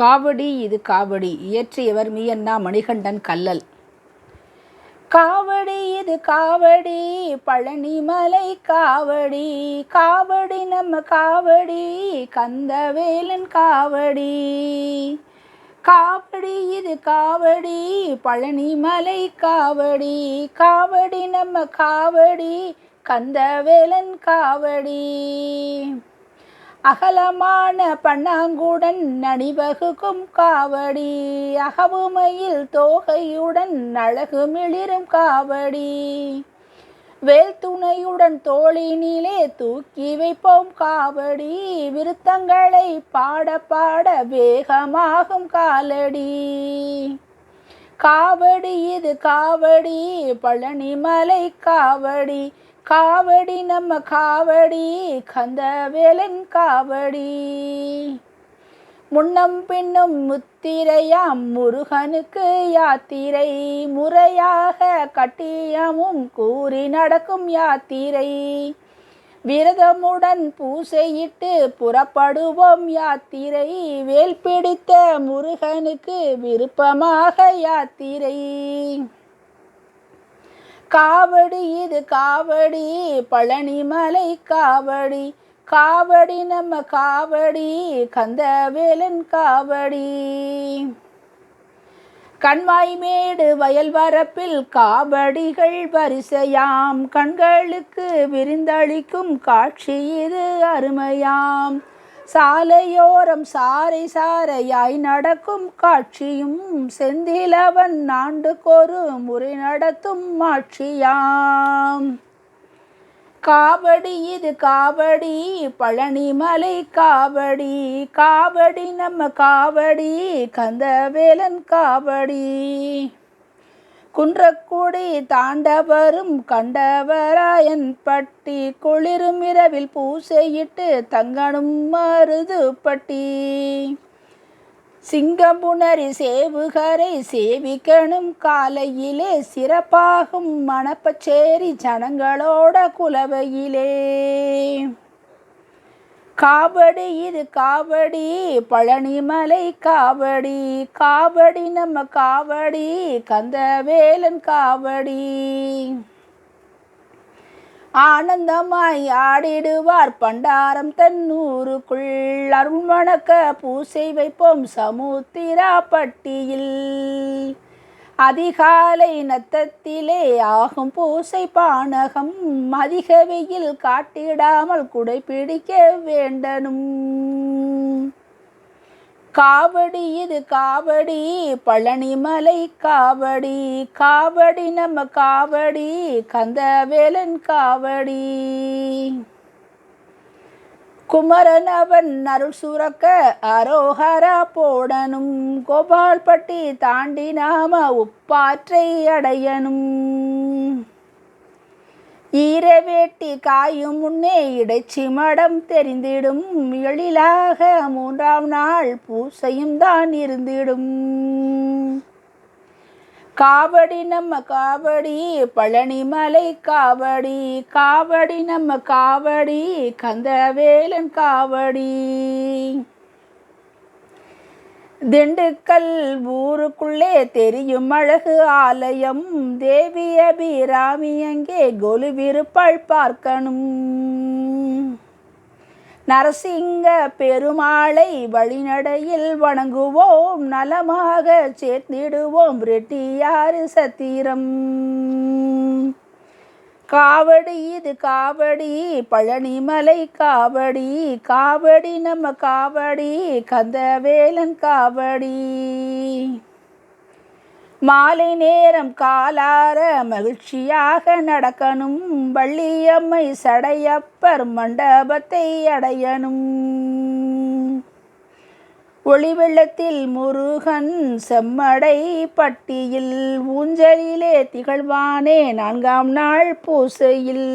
காவடி இது காவடி. இயற்றியவர் மீயண்ணா மணிகண்டன் கல்லல் காவடி இது காவடி. பழனிமலை காவடி. காவடி நம்ம காவடி. கந்தவேலன் காவடி. காவடி இது காவடி. பழனிமலை காவடி. காவடி நம்ம காவடி. கந்தவேலன் காவடி. அகலமான பண்ணாங்குடன் நனிவகுக்கும் காவடி அகவுமையில் தோகையுடன் அழகு மிளிரும் காவடி. வேல் துணையுடன் தோளினிலே தூக்கி வைப்போம் காவடி விருத்தங்களை பாட பாட வேகமாகும் காலடி. காவடி இது காவடி பழனிமலை காவடி காவடி நம்ம காவடி கந்தவேலன் காவடி. முன்னம் பின்னும் முத்திரையாம் முருகனுக்கு யாத்திரை. முறையாக கட்டியமும் கூறி நடக்கும் யாத்திரை. விரதமுடன் பூசையிட்டு புறப்படுவோம் யாத்திரை. வேல் பிடித்த முருகனுக்கு விருப்பமாக யாத்திரை. காவடி இது காவடி பழனிமலை காவடி. காவடி நம்ம காவடி கந்தவேலன் காவடி. கண்மாய்மேடு வயல் வரப்பில் காவடிகள் வரிசையாம். கண்களுக்கு விருந்தளிக்கும் காட்சி இது அருமையாம். சாலையோரம் சாரை சாரையாய் நடக்கும் காட்சியும் செந்திலவன் ஆண்டுக்கொரு முறை நடத்தும் ஆட்சியாம் காவடி இது காவடி பழனிமலை காவடி காவடி நம்ம காவடி கந்தவேலன் காவடி. குன்றக்குடி தாண்டவரும் கண்டவராயன் பட்டி குளிரும் இரவில் பூசையிட்டு தங்கணும் மருது பட்டி. சிங்கம்புணரி சேவுகரை சேவிக்கணும் காலையிலே சிறப்பாகும் மணப்பச்சேரி ஜனங்களோட குலவையிலே. காவடி இது காவடி பழனிமலை காவடி காவடி நம்ம காவடி கந்தவேலன் காவடி. ஆனந்தமாய் ஆடிடுவார் பண்டாரம் தன்னூருக்குள். அருள்வணக்க பூசை வைப்போம் சமுத்திரா பட்டியில். அதிகாலை நத்தத்திலே ஆகும் பூசை பானகம் அதிக வெயில் காட்டிடாமல் குடை பிடிக்க வேண்டனும். காவடி இது காவடி பழனிமலை காவடி காவடி நம்ம காவடி கந்தவேலன் காவடி. குமரன் அவன் அருள் சுரக்க அரோஹரா போடனும் கோபால்பட்டி தாண்டி நாம உப்பாற்றை அடையணும். ஈரவேட்டி காயும் முன்னே இடைச்சி மடம் தெரிந்திடும். எழிலாக மூன்றாம் நாள் பூசையும் தான் இருந்திடும். காவடி நம்ம காவடி பழனிமலை காவடி காவடி நம்ம காவடி கந்தவேலன் காவடி. திண்டுக்கல் ஊருக்குள்ளே தெரியும் அழகு ஆலயம் தேவி அபிராமி அங்கே கொலுவிருப்பாள் பார்க்கணும். நரசிங்க பெருமாளை வழிநடையில் வணங்குவோம் நலமாக சேர்த்திடுவோம் ரெட்டியாறு சத்திரம். காவடி இது காவடி பழனிமலை காவடி காவடி நம்ம காவடி கந்தவேலன் காவடி. மாலை நேரம் காலார மகிழ்ச்சியாக நடக்கணும். வள்ளியம்மை சடையப்பர் மண்டபத்தை அடையணும். ஒளி வெள்ளத்தில் முருகன் செம்மடை பட்டியில் ஊஞ்சலிலே திகழ்வானே நான்காம் நாள் பூசையில்.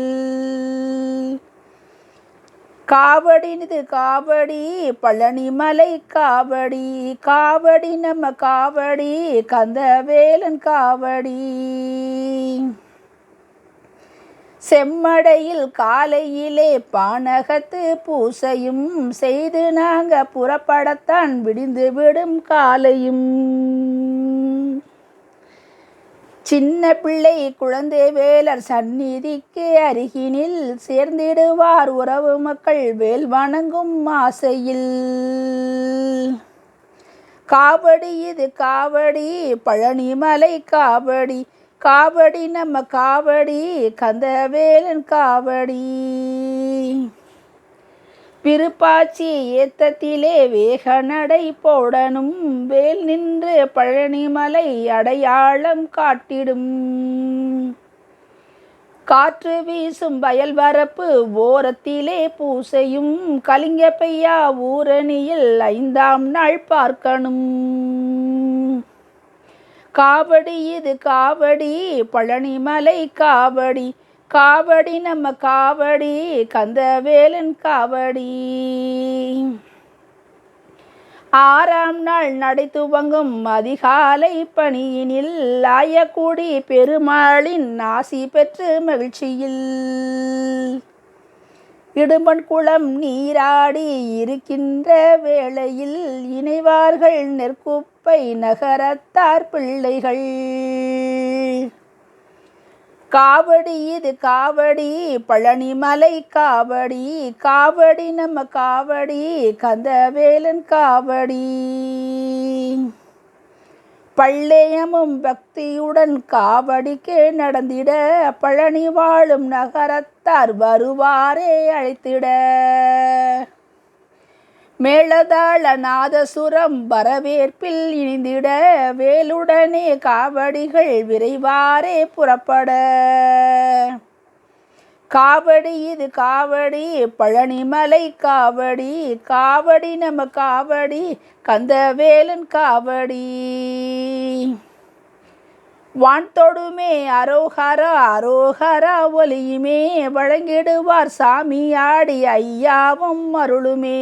காவடினது காவடி பழனிமலை காவடி காவடி நம்ம காவடி கந்தவேலன் காவடி. செம்மடையில் காலையிலே பானகத்து பூசையும் செய்து நாங்க புறப்படத்தான் விடிந்து விடும் காலையும். சின்ன பிள்ளை குழந்தை வேலர் சந்நிதிக்கு அருகினில் சேர்ந்திடுவார் உறவு மக்கள் வேல் வணங்கும் ஆசையில். காவடி இது காவடி பழனிமலை காவடி காவடி நம்ம காவடி கந்தவேலன் காவடி. பிறுப்பாச்சி ஏத்தத்திலே வேக நடை போடணும். வேல் நின்று பழனிமலை அடையாளம் காட்டிடும். காற்று வீசும் வயல் வரப்பு ஓரத்திலே பூசையும். கலிங்க பெய்யா ஊரணியில் ஐந்தாம் நாள் பார்க்கணும். காவடி இது காவடி. பழனிமலை காவடி. காவடி நம்ம காவடி கந்தவேலன் காவடி. ஆறாம் நாள் நடை துவங்கும் அதிகாலை பணியினில் ஆயக்கூடி பெருமாளின் ஆசி பெற்று மகிழ்ச்சியில். இடுமன் குளம் நீராடி இருக்கின்ற வேளையில் இணைவார்கள் நெற்குப்பை நகரத்தார் பிள்ளைகள். காவடி இது காவடி பழனிமலை காவடி காவடி நம்ம காவடி கந்தவேலன் காவடி. பள்ளையமும் பக்தியுடன் காவடிக்கு நடந்திட பழனி வாழும் நகரத்தார் வருவாரே அழைத்திட. மேளதாள நாதசுரம் வரவேற்பில் இணைந்திட வேலுடனே காவடிகள் விரைவாரே புறப்பட. காவடி இது காவடி பழனிமலை காவடி காவடி நம்ம காவடி கந்தவேலன் காவடி. வான் தொடுமே அரோஹரா அரோஹரா ஒலியுமே வழங்கிடுவார் சாமியாடி ஐயாவும் அருளுமே.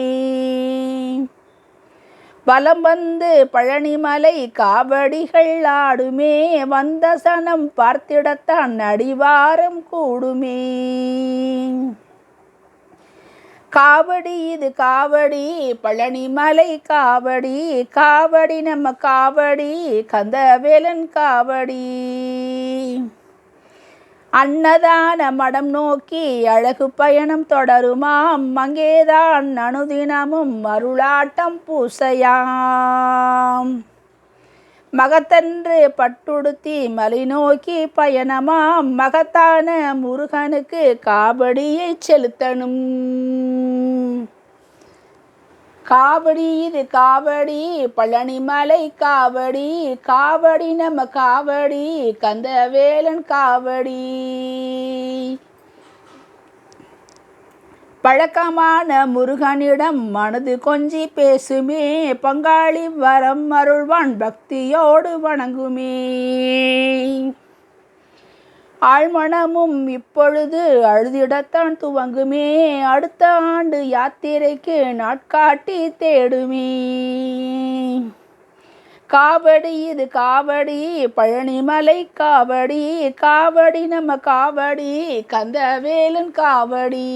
வலம் வந்து பழனிமலை காவடிகள் ஆடுமே வந்த சனம் பார்த்திடத்தான் அடிவாரம் கூடுமே. காவடி இது காவடி பழனிமலை காவடி காவடி நம்ம காவடி கந்தவேலன் காவடி. அன்னதான மடம் நோக்கி அழகு பயணம் தொடருமாம். அங்கேதான் அனுதினமும் அருளாட்டம் பூசையாம். மகத்தன்று பட்டுடுத்தி மலை நோக்கி பயணமாம் மகத்தான முருகனுக்கு காபடியை செலுத்தணும். காவடி இது காவடி பழனிமலை காவடி காவடி நம்ம காவடி கந்தவேலன் காவடி பழக்கமான முருகனிடம் மனது கொஞ்சி பேசுமே பங்காளி வரம் அருள்வான் பக்தியோடு வணங்குமே. ஆழ்மனமும் இப்பொழுது அழுதிடத்தான் துவங்குமே அடுத்த ஆண்டு யாத்திரைக்கு நாட்காட்டி தேடுமே. காவடி இது காவடி. பழனிமலை காவடி காவடி நம்ம காவடி. கந்தவேலன் காவடி.